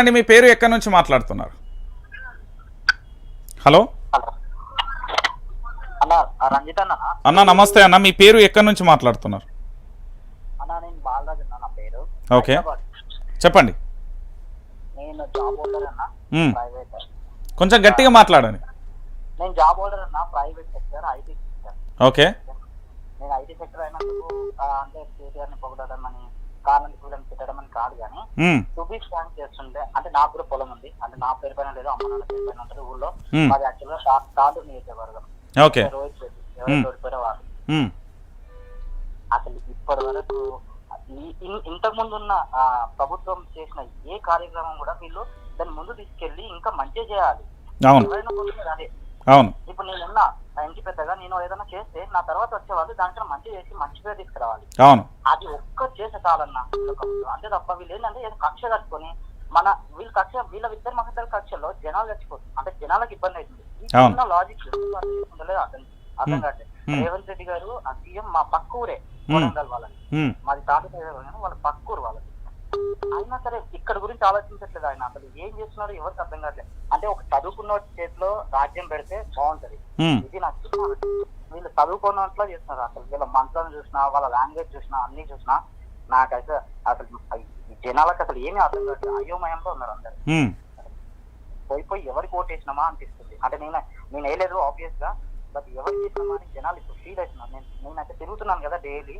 అండి మీ పేరు ఎక్కడి నుంచి మాట్లాడుతున్నారు? హలో? అన్న నమస్తే అన్న. మీ పేరు ఎక్కడి నుంచి మాట్లాడుతున్నారు? అన్న నేను బాలరాజ్ అన్న నా పేరు. ఓకే. చెప్పండి. కొంచెం గట్టిగా మాట్లాడండి. నేను జాబ్ హోల్డర్ అన్న private sector IT sector. Okay. నేను ఐటీ సెక్టర్ అయినందుకు అంటే కేటీఆర్ని పొగడమని కారణం కూలని పెట్టడం కాదు కానీ మ్మ్. టు బి స్కాన్ చేస్తుంటే అంటే నాకు కూడా పొలం ఉంది. అంటే నా పేరు పైన లేదు అమ్మ నాన్న పేరు పైన ఉంటుంది ఊళ్ళో. మ్మ్. మాది యాక్చువల్గా తా- తాండూరు నియోజకవర్గం ఓకే. రోహిత్ రెడ్డి వాళ్ళు మ్మ్. అసలు ఇప్పటి వరకు ఇంతకు ముందు ఉన్న ప్రభుత్వం చేసిన ఏ కార్యక్రమం కూడా వీళ్ళు దాన్ని ముందు తీసుకెళ్ళి ఇంకా మంచి చేయాలి. అవును. అదే. అవును ఇప్పుడు నేను ఉన్నా నా ఇంటి పెద్దగా నేను ఏదైనా చేస్తే నా తర్వాత వచ్చేవాళ్ళు దాంట్లో మంచి చేసి మంచి పేరు తీసుకురావాలి అవును అది ఒక్క చేసే చాలన్నా వీళ్ళ ప్రభుత్వం. అంతే తప్ప వీళ్ళు ఏంటంటే ఏదో కక్ష కట్టుకొని మన వీళ్ళ కక్ష వీళ్ళ ఇద్దరు మహిళల కక్షలో జనాలు చచ్చిపోతుంది అంటే జనాలకు ఇబ్బంది అవుతుంది. చిన్న లాజిక్ ఉండలేదు అర్థం అర్థం. కావట్లేదు. రేవంత్ రెడ్డి గారు ఆ సీఎం మా పక్క ఊరే. వరంగల్ వాళ్ళని. మాది కానీ వాళ్ళ పక్క ఊరు వాళ్ళది అయినా సరే ఇక్కడ గురించి ఆలోచించట్లేదు ఆయన. అసలు ఏం చేస్తున్నారో ఎవరికి అర్థం కావట్లేదు అంటే ఒక చదువుకున్న చేతిలో రాజ్యం పెడితే బాగుంటది. ఇది నచ్చుతున్నా వీళ్ళు చదువుకున్నట్లా చేస్తున్నారు. అసలు వీళ్ళ మంత్రాలను చూసినా వాళ్ళ లాంగ్వేజ్ చూసినా అన్ని చూసినా నాకైతే అసలు జనాలకు అసలు ఏమీ అర్థం కావట్లేదు. అయోమయంలో ఉన్నారు అందరు. మ్మ్. పోయి పోయి ఎవరికి ఓటేసినామా అనిపిస్తుంది. అంటే నేను నేను వేయలేదు ఆబ్వియస్గా బట్ ఎవరికి వేసినామా అని జనాలు ఇప్పుడు ఫీల్ అవుతున్నారు. నేను నేనైతే తిరుగుతున్నాను కదా డైలీ.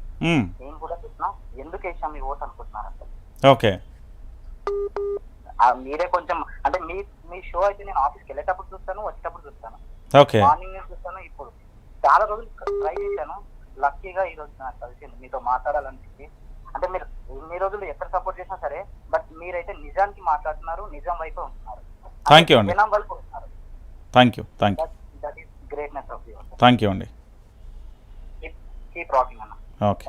నేను కూడా చూసినా ఎందుకు వేసాం మీ ఓటు అనుకుంటున్నారు అసలు? ఓకే. మీరే కొంచెం అంటే మీ మీ షో అయితే నేను ఆఫీస్కి వెళ్ళేటప్పుడు చూస్తాను వచ్చేటప్పుడు చూస్తాను. ఓకే. మార్నింగ్ చూస్తాను ఇప్పుడు. చాలా రోజులు ట్రై చేశాను. లక్కీగా ఈ రోజు నాకు కలిసింది. మీతో మాట్లాడాలనిపించి. అంటే మీరు ఇన్ని రోజులు ఎక్కడ సపోర్ట్ చేసినా సరే బట్ మీరైతే నిజానికి మాట్లాడుతున్నారు నిజం వైపు ఉంటున్నారు. Thank you అండి. జనం వైపు ఉంటున్నారు. Thank you thank you that is greatness of you thank you అండి. కీప్ రాకింగ్ అన్న. ఓకే.